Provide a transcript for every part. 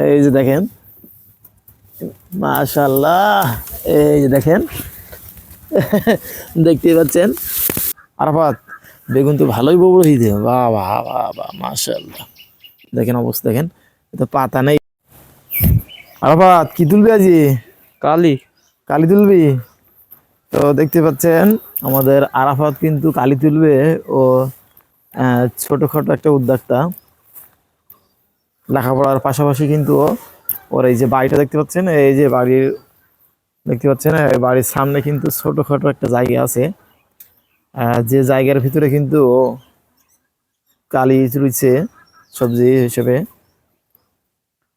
এই যে দেখেন মাশাল্লাহ এই যে দেখেন দেখতেই পাচ্ছেন। আরাফাত বেগুন তো ভালোই বড় হয়েছে বাহ বাহ বাহ বাহ মাশাল্লাহ দেখেন অবস্থা দেখেন এটা পাতা নেই। আরাফাত কি তুলবি আজি? কালি। কালি তুলবি? তো দেখতে পাচ্ছেন আমাদের আরাফাত কিন্তু কালি তুলবে। ও ছোটখাটো একটা উদ্যোক্তা। লেখাপড়ার পাশাপাশি কিন্তু ওর এই যে বাড়িটা দেখতে পাচ্ছেন, এই যে বাড়ির দেখতে পাচ্ছেন বাড়ির সামনে কিন্তু ছোটখাটো একটা জায়গা আছে। যে জায়গার ভিতরে কিন্তু কালি রয়েছে সবজি হিসেবে।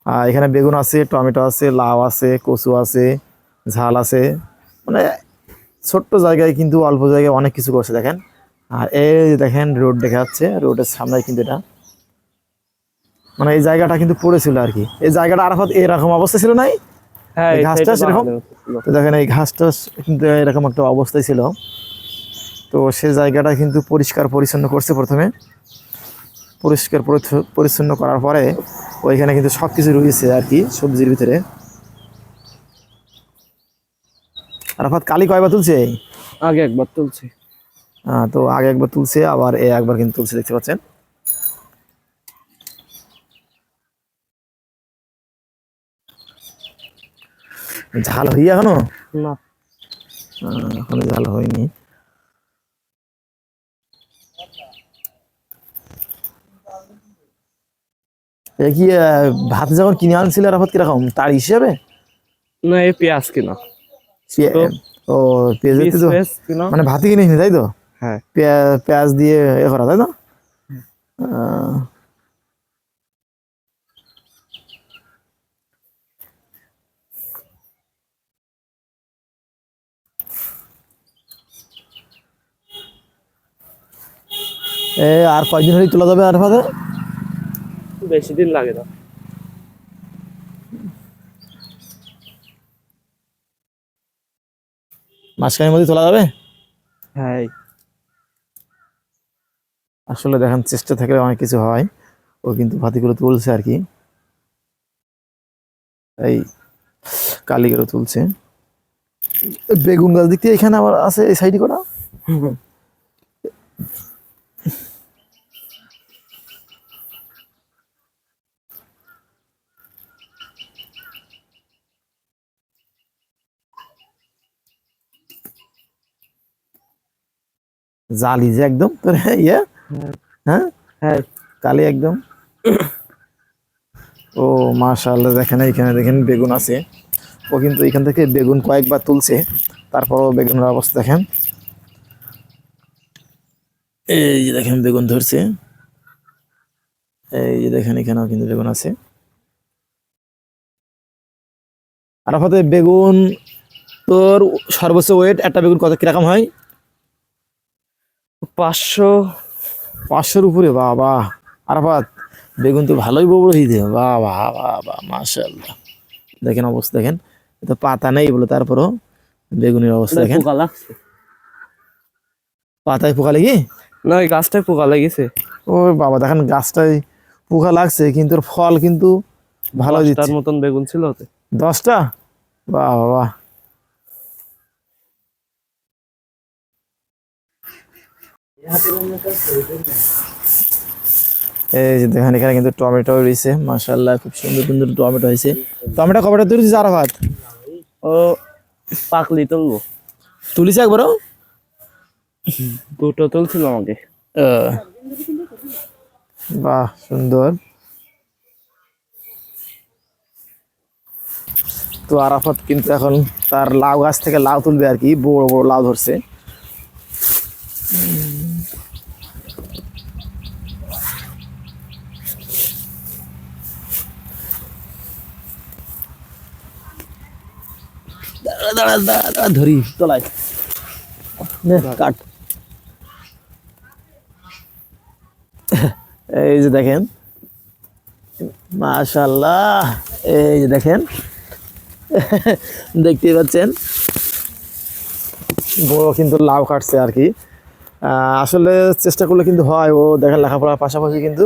আর এখানে বেগুন আছে, টমেটো আছে, লাউ আছে, কচু আছে, ঝাল আছে। মানে ছোট্ট জায়গায় কিন্তু অল্প জায়গায় অনেক কিছু করছে, দেখেন। আর এই দেখেন রোড দেখা যাচ্ছে, রোডের সামনে কিন্তু এটা। মানে এই জায়গাটা কিন্তু পড়েছিল আর কি। এই জায়গাটা আরাফাত এরকম অবস্থা ছিল নাই? হ্যাঁ এই ঘাসটা সেরকম? তো দেখেন এই ঘাসটা কিন্তু এরকম একটা অবস্থায় ছিল। তো সে জায়গাটা কিন্তু পরিষ্কার পরিচ্ছন্ন করছে প্রথমে। পরিষ্কার পরিচ্ছ- পরিচ্ছন্ন করার পরে ওইখানে কিন্তু সব কিছু রয়েছে আর কি সবজির ভিতরে। আরাফাত কালি কয়বার তুলছে? আগে একবার তুলছে। তো আগে একবার তুলছে আবার এ একবার কিন্তু তুলছে দেখতে পাচ্ছেন? ঝাল হই এখনও? না। এখনও ঝাল হয়নি। কি ভাত যখন কিনে আনছিল রাফাত কীরকম? তার হিসেবে? না এই পেঁয়াজ কিনা? ও পেঁয়াজ মানে ভাতই কিনে তাই তো? হ্যাঁ। পেঁয়াজ দিয়ে এ করা তাই তো? আর কয়দিন হলেই তোলা যাবে আর ফাঁদে বেশি দিন লাগে না। মাঝখানের মধ্যে তোলা যাবে? হ্যাঁ। আসলে দেখেন চেষ্টা থাকলে অনেক কিছু হয়। ও কিন্তু ভাতিগুলো তুলছে আর কি। এই কালিগুলো তুলছে। বেগুন গাছ দিক থেকে এখানে আবার আছে এই সাইডে করা জালি যে একদম তোর ইয়ে? হ্যাঁ? হ্যাঁ। কালি একদম। ও মাশাআল্লাহ দেখেন এখানে দেখেন বেগুন আছে। ও কিন্তু এখান থেকে বেগুন কয়েকবার তুলছে তারপরও বেগুনের অবস্থা দেখেন। এই যে দেখেন বেগুন ধরছে। এই যে দেখেন এখানেও কিন্তু বেগুন আছে। আরাফাতে বেগুন তোর সর্বোচ্চ ওয়েট একটা বেগুন কত কীরকম হয়? পাঁচশো। পাঁচশোর উপরে বাবা। আরাফাত বেগুন তো ভালোই বড় বাহ বাহ বাহ মাশাল্লাহ দেখেন অবস্থা দেখেন। এটা পাতা নেই বলে তারপরও বেগুনের অবস্থা দেখেন। পোকা লাগছে। পাতায় পোকা লেগে? না ওই গাছটায় পোকা লেগেছে। ও বাবা দেখেন গাছটায় পোকা লাগছে কিন্তু ওর ফল কিন্তু ভালো দশটার দিচ্ছে। মতন বেগুন ছিল দশটা? বাহ বাহ। এই যে দেখেন এখানে কিন্তু টমেটো রয়েছে। খুব সুন্দর সুন্দর টমেটো হয়েছে। টমেটো ভাত ও পাকলি তুলবো। তুলিস একবারও? দুটো তুলছিল আমাকে। বাহ সুন্দর। তো আরাফাত কিন্তু এখন তার লাউ গাছ থেকে লাউ তুলবে আর কি বড় বড় লাউ ধরছে। দাঁড়া দাঁড়া দাঁড়া ধরি কাট। এই যে দেখেন মাশাল্লাহ এই যে দেখেন দেখতেই পাচ্ছেন। বড় কিন্তু লাউ কাটছে আর কি। আহ, আসলে চেষ্টা করলে কিন্তু হয় ও দেখেন লেখাপড়ার পাশাপাশি কিন্তু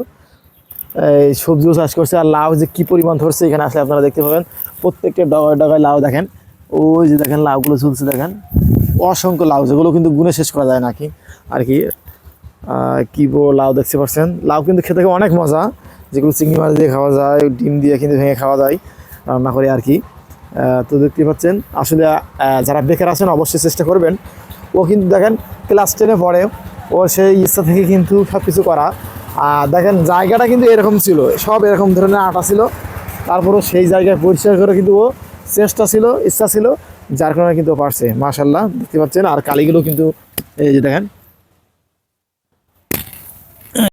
এই সবজিও চাষ করছে আর লাউ যে কি পরিমাণ ধরছে এখানে আসলে আপনারা দেখতে পাবেন। প্রত্যেকটা ডগায় ডগায় লাউ দেখেন। ওই যে দেখেন লাউগুলো ঝুলছে, দেখেন। অসংখ্য লাউ, যেগুলো কিন্তু গুনে শেষ করা যায় নাকি? আর কি কি লাউ দেখতে পাচ্ছেন? লাউ কিন্তু খেতে অনেক মজা। যেগুলো চিংড়ি মাছ দিয়ে খাওয়া যায়, ডিম দিয়ে কিন্তু ভেঙে খাওয়া যায়, রান্না করে আর কি। তো দেখতে পাচ্ছেন, আসলে যারা বেকার আছেন অবশ্যই চেষ্টা করবেন। ও কিন্তু দেখেন ক্লাস টেনে পড়ে, ও সেই ইচ্ছা থেকে কিন্তু সব কিছু করা। আর দেখেন, জায়গাটা কিন্তু এরকম ছিল, সব এরকম ধরনের আটা ছিল। তারপরও সেই জায়গায় পরিষ্কার করে কিন্তু ও চেষ্টা ছিল, ইচ্ছা ছিল, যার কারণে কিন্তু পারছে। মাশাল্লাহ দেখতে পাচ্ছেন। আর কালিগুলো কিন্তু, এই যে দেখেন